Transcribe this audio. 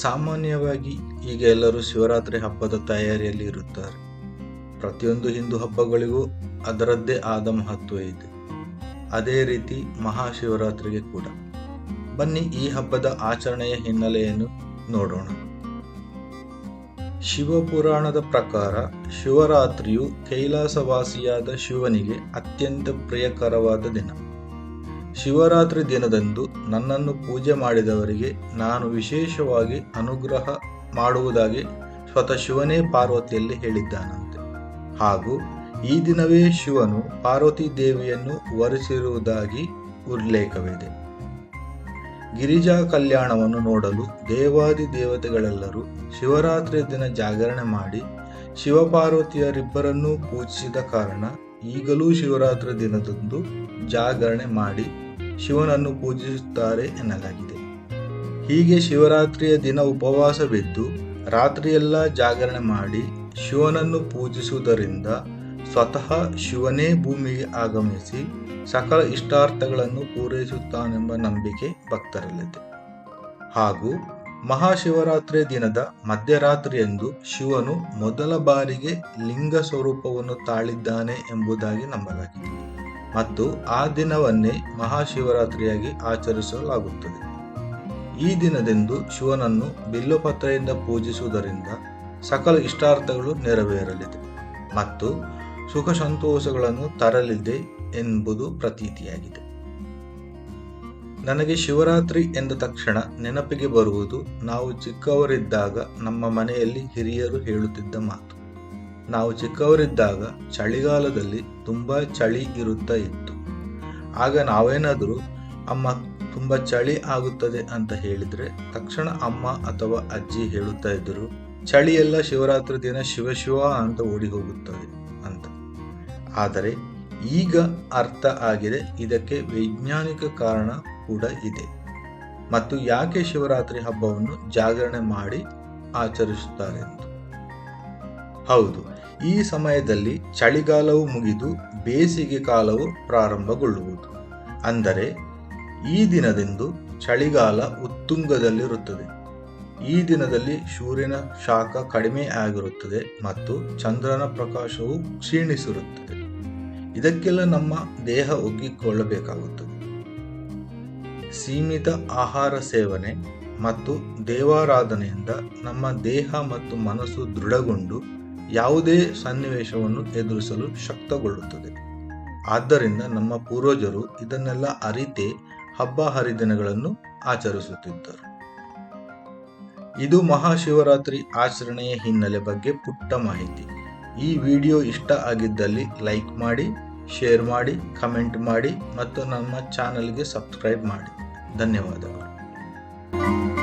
ಸಾಮಾನ್ಯವಾಗಿ ಈಗ ಎಲ್ಲರೂ ಶಿವರಾತ್ರಿ ಹಬ್ಬದ ತಯಾರಿಯಲ್ಲಿ ಇರುತ್ತಾರೆ. ಪ್ರತಿಯೊಂದು ಹಿಂದೂ ಹಬ್ಬಗಳಿಗೂ ಅದರದ್ದೇ ಆದ ಮಹತ್ವ ಇದೆ. ಅದೇ ರೀತಿ ಮಹಾಶಿವರಾತ್ರಿಗೆ ಕೂಡ. ಬನ್ನಿ ಈ ಹಬ್ಬದ ಆಚರಣೆಯ ಹಿನ್ನೆಲೆಯನ್ನು ನೋಡೋಣ. ಶಿವಪುರಾಣದ ಪ್ರಕಾರ ಶಿವರಾತ್ರಿಯು ಕೈಲಾಸವಾಸಿಯಾದ ಶಿವನಿಗೆ ಅತ್ಯಂತ ಪ್ರಿಯಕರವಾದ ದಿನ. ಶಿವರಾತ್ರಿ ದಿನದಂದು ನನ್ನನ್ನು ಪೂಜೆ ಮಾಡಿದವರಿಗೆ ನಾನು ವಿಶೇಷವಾಗಿ ಅನುಗ್ರಹ ಮಾಡುವುದಾಗಿ ಸ್ವತಃ ಶಿವನೇ ಪಾರ್ವತಿಯಲ್ಲಿ ಹೇಳಿದ್ದಾನಂತೆ. ಹಾಗೂ ಈ ದಿನವೇ ಶಿವನು ಪಾರ್ವತಿ ದೇವಿಯನ್ನು ವರಿಸಿರುವುದಾಗಿ ಉಲ್ಲೇಖವಿದೆ. ಗಿರಿಜಾ ಕಲ್ಯಾಣವನ್ನು ನೋಡಲು ದೇವಾದಿ ದೇವತೆಗಳೆಲ್ಲರೂ ಶಿವರಾತ್ರಿಯ ದಿನ ಜಾಗರಣೆ ಮಾಡಿ ಶಿವಪಾರ್ವತಿಯರಿಬ್ಬರನ್ನೂ ಪೂಜಿಸಿದ ಕಾರಣ ಈಗಲೂ ಶಿವರಾತ್ರಿ ದಿನದಂದು ಜಾಗರಣೆ ಮಾಡಿ ಶಿವನನ್ನು ಪೂಜಿಸುತ್ತಾರೆ ಎನ್ನಲಾಗಿದೆ. ಹೀಗೆ ಶಿವರಾತ್ರಿಯ ದಿನ ಉಪವಾಸವಿದ್ದು, ರಾತ್ರಿಯೆಲ್ಲ ಜಾಗರಣೆ ಮಾಡಿ ಶಿವನನ್ನು ಪೂಜಿಸುವುದರಿಂದ ಸ್ವತಃ ಶಿವನೇ ಭೂಮಿಗೆ ಆಗಮಿಸಿ ಸಕಲ ಇಷ್ಟಾರ್ಥಗಳನ್ನು ಪೂರೈಸುತ್ತಾನೆಂಬ ನಂಬಿಕೆ ಭಕ್ತರಲ್ಲಿದೆ. ಹಾಗೂ ಮಹಾಶಿವರಾತ್ರಿಯ ದಿನದ ಮಧ್ಯರಾತ್ರಿಯಂದು ಶಿವನು ಮೊದಲ ಬಾರಿಗೆ ಲಿಂಗ ಸ್ವರೂಪವನ್ನು ತಾಳಿದ್ದಾನೆ ಎಂಬುದಾಗಿ ನಂಬಲಾಗಿದೆ. ಮತ್ತು ಆ ದಿನವನ್ನೇ ಮಹಾಶಿವರಾತ್ರಿಯಾಗಿ ಆಚರಿಸಲಾಗುತ್ತದೆ. ಈ ದಿನದಂದು ಶಿವನನ್ನು ಬಿಲ್ಲುಪತ್ರೆಯಿಂದ ಪೂಜಿಸುವುದರಿಂದ ಸಕಲ ಇಷ್ಟಾರ್ಥಗಳು ನೆರವೇರಲಿದೆ ಮತ್ತು ಸುಖ ಸಂತೋಷಗಳನ್ನು ತರಲಿದೆ ಎಂಬುದು ಪ್ರತೀತಿಯಾಗಿದೆ. ನನಗೆ ಶಿವರಾತ್ರಿ ಎಂದ ತಕ್ಷಣ ನೆನಪಿಗೆ ಬರುವುದು ನಾವು ಚಿಕ್ಕವರಿದ್ದಾಗ ನಮ್ಮ ಮನೆಯಲ್ಲಿ ಹಿರಿಯರು ಹೇಳುತ್ತಿದ್ದ ಮಾತು. ನಾವು ಚಿಕ್ಕವರಿದ್ದಾಗ ಚಳಿಗಾಲದಲ್ಲಿ ತುಂಬ ಚಳಿ ಇರುತ್ತಾ ಇತ್ತು. ಆಗ ನಾವೇನಾದರೂ, ಅಮ್ಮ, ತುಂಬ ಚಳಿ ಆಗುತ್ತದೆ ಅಂತ ಹೇಳಿದ್ರೆ ತಕ್ಷಣ ಅಮ್ಮ ಅಥವಾ ಅಜ್ಜಿ ಹೇಳುತ್ತಾ ಇದ್ದರು, ಚಳಿಯೆಲ್ಲ ಶಿವರಾತ್ರಿ ದಿನ ಶಿವ ಶಿವ ಅಂತ ಓಡಿ ಹೋಗುತ್ತದೆ ಅಂತ. ಆದರೆ ಈಗ ಅರ್ಥ ಆಗಿದೆ, ಇದಕ್ಕೆ ವೈಜ್ಞಾನಿಕ ಕಾರಣ ಕೂಡ ಇದೆ. ಮತ್ತು ಯಾಕೆ ಶಿವರಾತ್ರಿ ಹಬ್ಬವನ್ನು ಜಾಗರಣೆ ಮಾಡಿ ಆಚರಿಸುತ್ತಾರೆ ಎಂದು ಹೌದು ಈ ಸಮಯದಲ್ಲಿ ಚಳಿಗಾಲವು ಮುಗಿದು ಬೇಸಿಗೆ ಕಾಲವು ಪ್ರಾರಂಭಗೊಳ್ಳುವುದು. ಅಂದರೆ, ಈ ದಿನದಿಂದ ಚಳಿಗಾಲ ಉತ್ತುಂಗದಲ್ಲಿರುತ್ತದೆ. ಈ ದಿನದಲ್ಲಿ ಸೂರ್ಯನ ಶಾಖ ಕಡಿಮೆ ಆಗಿರುತ್ತದೆ ಮತ್ತು ಚಂದ್ರನ ಪ್ರಕಾಶವು ಕ್ಷೀಣಿಸಿರುತ್ತದೆ. ಇದಕ್ಕೆಲ್ಲ ನಮ್ಮ ದೇಹ ಒಗ್ಗಿಕೊಳ್ಳಬೇಕಾಗುತ್ತದೆ. ಸೀಮಿತ ಆಹಾರ ಸೇವನೆ ಮತ್ತು ದೇವಾರಾಧನೆಯಿಂದ ನಮ್ಮ ದೇಹ ಮತ್ತು ಮನಸ್ಸು ದೃಢಗೊಂಡು ಯಾವುದೇ ಸನ್ನಿವೇಶವನ್ನು ಎದುರಿಸಲು ಶಕ್ತಗೊಳ್ಳುತ್ತದೆ. ಆದ್ದರಿಂದ ನಮ್ಮ ಪೂರ್ವಜರು ಇದನ್ನೆಲ್ಲ ಅರಿತೇ ಹಬ್ಬ ಹರಿದಿನಗಳನ್ನು ಆಚರಿಸುತ್ತಿದ್ದರು. ಇದು ಮಹಾಶಿವರಾತ್ರಿ ಆಚರಣೆಯ ಹಿನ್ನೆಲೆ ಬಗ್ಗೆ ಪುಟ್ಟ ಮಾಹಿತಿ. ಈ ವಿಡಿಯೋ ಇಷ್ಟ ಆಗಿದ್ದಲ್ಲಿ ಲೈಕ್ ಮಾಡಿ, ಶೇರ್ ಮಾಡಿ, ಕಮೆಂಟ್ ಮಾಡಿ ಮತ್ತು ನಮ್ಮ ಚಾನಲ್ಗೆ ಸಬ್ಸ್ಕ್ರೈಬ್ ಮಾಡಿ. ಧನ್ಯವಾದಗಳು.